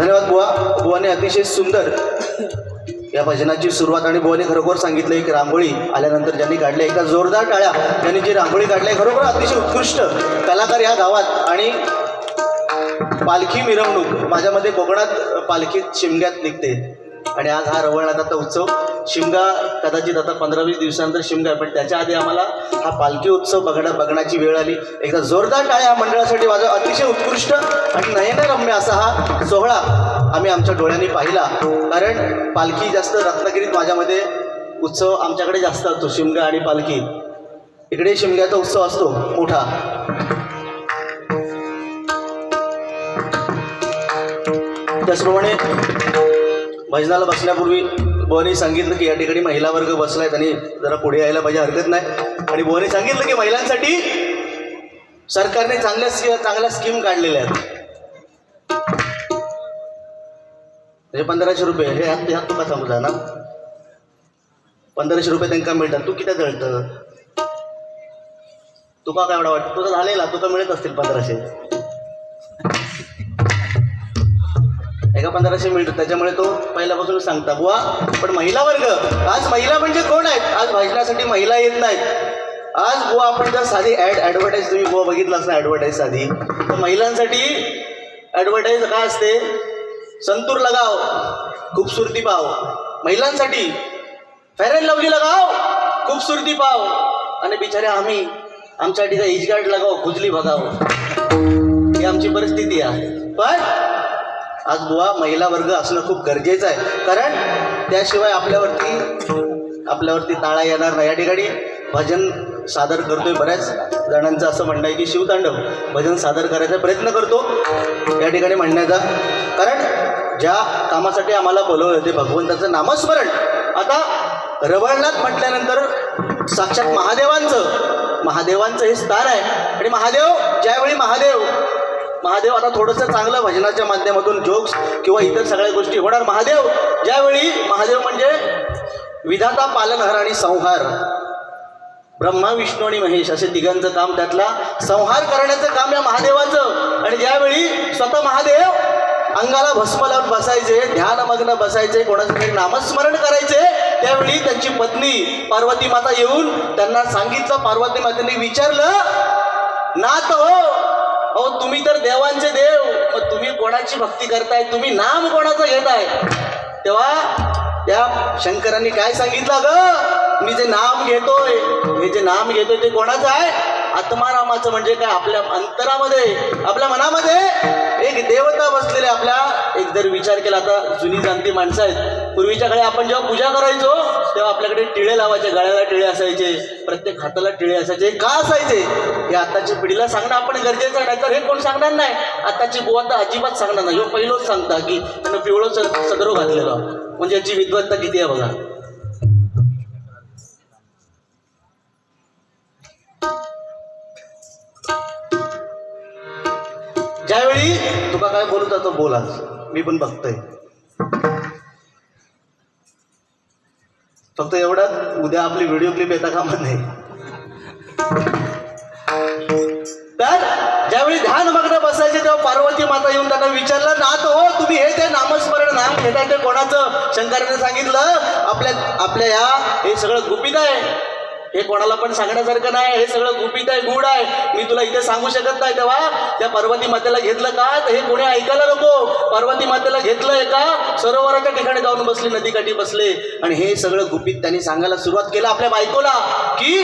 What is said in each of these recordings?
धन्यवाद बुवा. बुवाने अतिशय सुंदर या भजनाची सुरुवात आणि बुवाने खरोखर सांगितलं एक रांगोळी आल्यानंतर ज्यांनी काढली एका जोरदार टाळ्या. त्यांनी जी रांगोळी काढली खरोखर अतिशय उत्कृष्ट कलाकार या गावात. आणि पालखी मिरवणूक माझ्यामध्ये कोकणात पालखीत शिमग्यात निघते. आणि आज हा रवळनाथाचा उत्सव. शिमगा कदाचित आता पंधरा वीस दिवसानंतर शिमगा पण त्याच्या आधी आम्हाला हा पालखी उत्सव बघण्या बघण्याची वेळ आली. एकदा जोरदार टाळ्या मंडळासाठी माझा अतिशय उत्कृष्ट आणि नयनरम्य असा हा सोहळा आम्ही आमच्या डोळ्यांनी पाहिला. कारण पालखी जास्त रत्नागिरीत माझ्यामध्ये उत्सव आमच्याकडे जास्त असतो शिमगा आणि पालखी. इकडे शिमग्याचा उत्सव असतो मोठा. त्याचप्रमाणे भजनाला बसण्यापूर्वी बोनी सांगितलं की या ठिकाणी महिला वर्ग बसलाय त्यांनी जरा पुढे यायला पाहिजे हरकत नाही. आणि बोनी सांगितलं की महिलांसाठी सरकारने चांगल्या चांगल्या स्कीम काढलेल्या आहेत. म्हणजे पंधराशे रुपये हे ह्यात ह्यात तुका समजा ना. पंधराशे रुपये त्यांना मिळतात तू किती जळतं? तुका काय एवढा वाटतं? तुझं झालेला तुका मिळत असतील पंधराशे. एका पंधराशे मिळतात. त्याच्यामुळे तो पहिल्यापासून सांगता बुवा पण महिला वर्ग आज महिला म्हणजे कोण आहेत? आज भाजण्यासाठी महिला येत नाहीत. आज बुवा आपण जर साधी ॲड ॲडव्हर्टाईज तुम्ही बुवा बघितलाच ना ॲडव्हर्टाईज साधी तर महिलांसाठी ॲडव्हर्टाईज काय असते? संतूर लगाव खूपसुरती पाव. महिलांसाठी फेअर अँड लवली लगाव खूपसुरती पाव. आणि बिचारे आम्ही आमच्यासाठी त्या इजगार्ड लगाव खुजली बघाव ही आमची परिस्थिती आहे. पण आज बुवा महिला वर्ग असणं खूप गरजेचं आहे. कारण त्याशिवाय आपल्यावरती आपल्यावरती ताळा येणार नाही. या ठिकाणी भजन सादर करतोय बऱ्याच जणांचं असं म्हणणं आहे की शिवतांडव भजन सादर करायचा प्रयत्न करतो. या ठिकाणी म्हणण्याचा कारण ज्या कामासाठी आम्हाला बोलवलं ते भगवंताचं नामस्मरण. आता रवळनाथ म्हटल्यानंतर साक्षात महादेवांचं महादेवांचं हे स्थान आहे. आणि महादेव ज्यावेळी महादेव महादेव आता थोडंसं चांगलं भजनाच्या माध्यमातून जोक्स किंवा इतर सगळ्या गोष्टी होणार. महादेव ज्यावेळी महादेव म्हणजे विधाता पालनहार आणि संहार. ब्रह्मा विष्णू आणि महेश असे तिघांचं काम त्यातला संहार करण्याचं काम या महादेवाचं. आणि ज्यावेळी स्वतः महादेव अंगाला भस्म लावून बसायचे ध्यानमग्न बसायचे कोणाचं तरी नामस्मरण करायचे त्यावेळी त्यांची पत्नी पार्वती माता येऊन त्यांना सांगितलं पार्वती मातेने विचारलं नात हो अहो तुम्ही तर देवांचे देव. मग तुम्ही कोणाची भक्ती करताय? तुम्ही नाम कोणाचं घेताय? तेव्हा त्या शंकरांनी काय सांगितलं ग मी जे नाम घेतोय हे जे नाम घेतोय ते कोणाचं आहे? आत्मारामाचं म्हणजे काय? आपल्या अंतरामध्ये आपल्या मनामध्ये एक देवता बसलेले आपल्या. एक जर विचार केला आता जुनी जाणती माणसं आहेत. पूर्वीच्या काळी आपण जेव्हा पूजा करायचो तेव्हा आपल्याकडे टिळे लावायचे गळ्याला टिळे असायचे प्रत्येक हाताला टिळे असायचे. का असायचे? हे आताच्या पिढीला सांगणं आपण गरजेचं नाही तर हे कोण सांगणार नाही. आताची बुवा तर अजिबात सांगणार नाही. ह्यो पहिलोच सांगता की त्यांना पिवळं सदरो घातलेलं. म्हणजे याची विद्वत्ता किती आहे बघा. ज्यावेळी तुका काय बोलू तो बोल आज. मी पण बघतोय. फक्त एवढंच. उद्या आपली व्हिडिओ क्लिप येता कामा नाही तर ज्यावेळी ध्यान मग्न बसायचे तेव्हा पार्वती माता येऊन त्यांना विचारलं नाथ हो तुम्ही हे ते नामस्मरण नाम घेताय ते कोणाचं? शंकराने सांगितलं आपल्या आपल्या ह्या हे सगळं गुपित आहे. हे कोणाला पण सांगण्यासारखं नाही हे सगळं गुपित आहे गुढ आहे. मी तुला इथे सांगू शकत नाही तेव्हा त्या पार्वती मातेला घेतलं का? तर हे कोणी ऐकायला नको. पार्वती मातेला घेतलं एका सरोवराच्या ठिकाणी जाऊन बसले नदीकाठी बसले. आणि हे सगळं गुपित त्यांनी सांगायला सुरुवात केलं आपल्या बायकोला की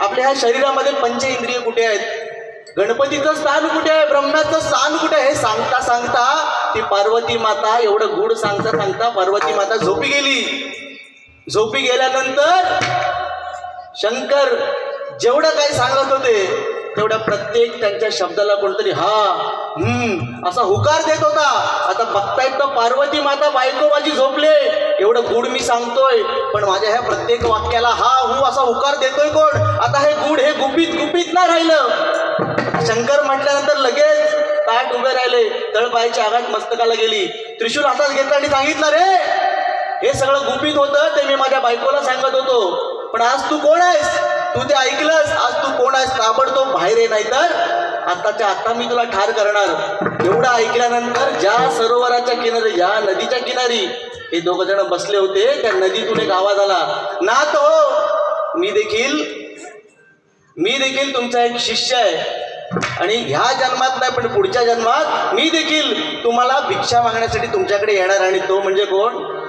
आपल्या ह्या शरीरामध्ये पंच इंद्रिय कुठे आहेत? गणपतीचं स्थान कुठे आहे? ब्रह्माचं स्थान कुठे आहे? हे सांगता सांगता ती पार्वती माता एवढं गुढ सांगता सांगता पार्वती माता झोपी गेली. झोपी गेल्यानंतर शंकर जेवढं काही सांगत होते तेवढ्या प्रत्येक त्यांच्या शब्दाला कोणतरी हा हम्म असा हुकार देत होता. आता बघतायत तर पार्वती माता बायको माझी झोपले. एवढं गुढ मी सांगतोय पण माझ्या ह्या प्रत्येक वाक्याला हा हू असा हुकार देतोय कोण? आता हे गुढ हे गुपित गुपित ना राहिलं. शंकर म्हटल्यानंतर लगेच ताट उभे राहिले. तळपायच्या आघात मस्तकाला गेली. त्रिशूल हातात घेतला आणि सांगितलं रे हे सगळं गुपित होतं ते मी माझ्या बायकोला सांगत होतो. पण आज तू कोण आहेस? तू ते ऐकलंस. आज तू कोण आहेस? ताबडतोब बाहेर ये नाही तर आताच्या आता मी तुला ठार करणार. एवढं ऐकल्यानंतर ज्या सरोवराच्या किनारी ज्या नदीच्या किनारी हे दोघ जण बसले होते त्या नदीतून एक आवाज आला. ना तो मी देखील मी देखील तुमचा एक शिष्य आहे. आणि ह्या जन्मात नाही पण पुढच्या जन्मात मी देखील तुम्हाला भिक्षा मागण्यासाठी तुमच्याकडे येणार. आणि तो म्हणजे कोण?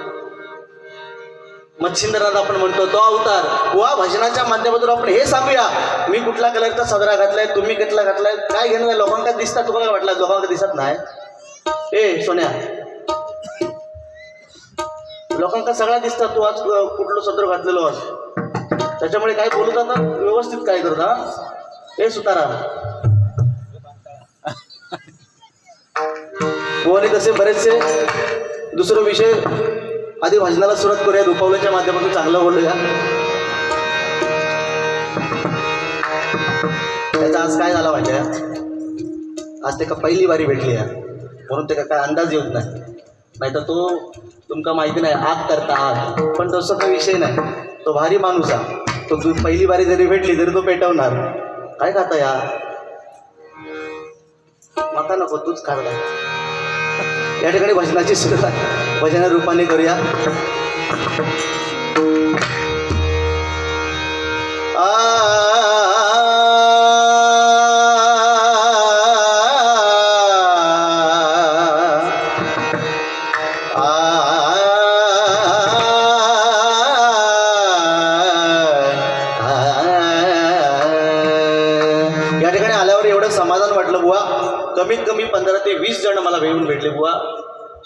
मच्छिंद्राला आपण म्हणतो तो अवतार वा भजनाच्या माध्यमातून आपण हे सांगूया. मी कुठला कलरचा सदरा घातलाय तुम्ही कुठला घातलाय काय घेणार नाही लोकांना दिसतात तुम्हाला वाटला वाटलं लोकांना दिसत नाही. ए सोन्या लोकांना सगळा दिसतात तू आज कुठलं सदर घातलेलो आज? त्याच्यामुळे काय बोलू जातात व्यवस्थित काय करता ए सुतारा. गोवाने तसे बरेचसे? दुसरं विषय आधी भजनाला सुरुवात करूया रुपवल्याच्या माध्यमातून चांगलं बोलूया. त्याचा आज काय झाला माहिती आज ते का पहिली बारी भेटली आहे. म्हणून ते काय अंदाज येत नाही. नाही तर तो तुमका माहिती नाही आग करता आग. पण तसं काही विषय नाही. तो भारी माणूस आहे. तो तू पहिली बारी जरी भेटली तरी तो पेटवणार. काय खाता या? माता नको तूच खाता या ठिकाणी भजनाची सुरुवात भजन रूपाने करूया. आ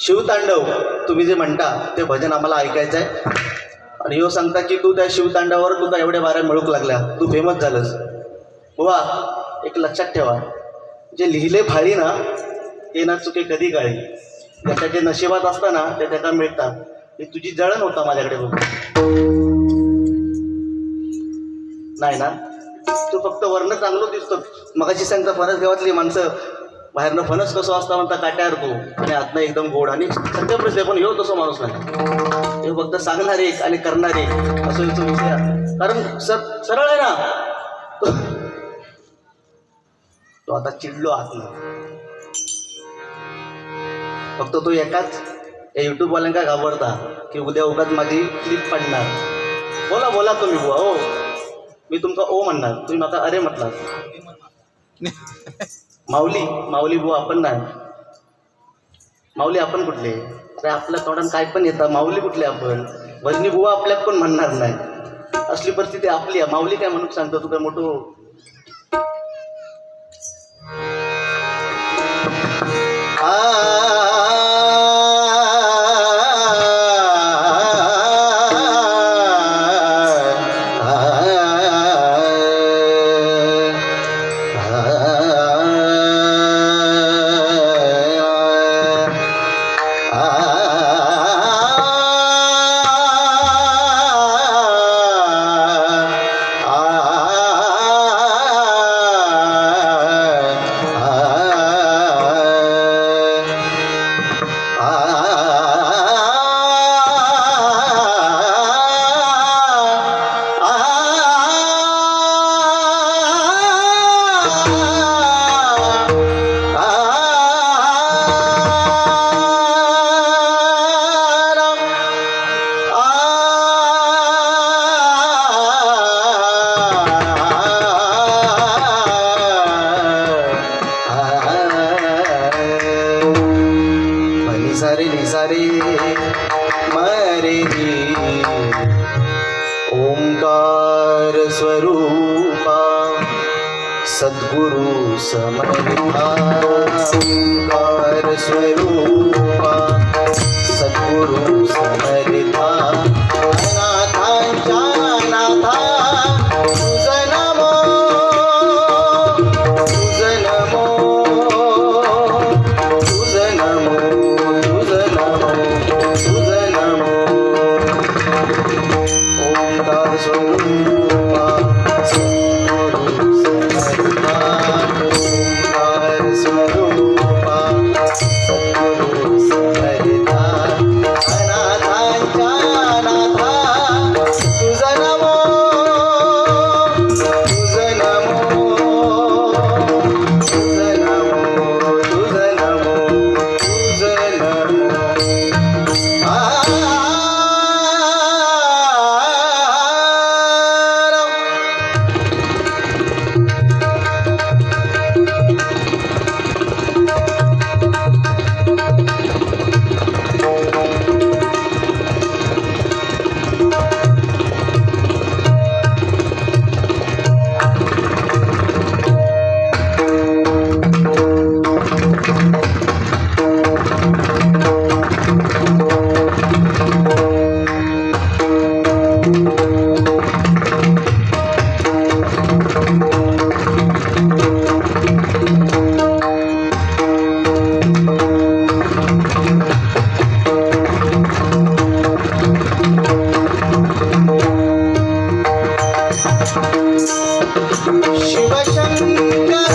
शिवतांडव तुम्ही जे म्हणता ते भजन आम्हाला ऐकायचं आहे. आणि ह्यो सांगता की तू त्या शिवतांडावर तुला एवढ्या बाऱ्या मिळूक लागल्या. तू फेमस झालंस. बुवा एक लक्षात ठेवा. जे लिहिले फाळी ना ते ना चुके कधी काळी त्याच्या जे नशिबात असताना ते त्याला मिळतात. हे तुझी जळण होता माझ्याकडे बघ नाही ना? तू फक्त वर्ण चांगलं दिसतो मगाशी सांगता परत गावातली माणसं बाहेरनं फणस कसं असता म्हणता काट्यावर तू. आणि आतनं एकदम गोड आणि सत्य पण येऊ तसं माणूस नाही. हे फक्त सांगणार एक आणि करणार असं याचा विषय कारण सर सरळ आहे ना. तो- आता चिडलो आतनं. फक्त तो एकाच या युट्यूबवाल्यांका घाबरता? की उद्या उगाच माझी क्लिप पडणार. बोला बोला तुम्ही बुवा हो. मी तुमका ओ म्हणणार. तुम्ही माका अरे म्हटलात. माऊली माऊली बुवा आपण नाही. माऊली आपण कुठले? अरे आपल्या तोंडात काय पण येतं. माऊली कुठले आपण? भजनी बुवा आपल्यात पण म्हणणार नाही. असली परिस्थिती आपली आहे. माऊली काय म्हणून सांगतो? तू मोठं सद्गुरु समर्था ओंकार स्वरूपा सद्गुरु समर्था। ಶಿವಶಂಕರ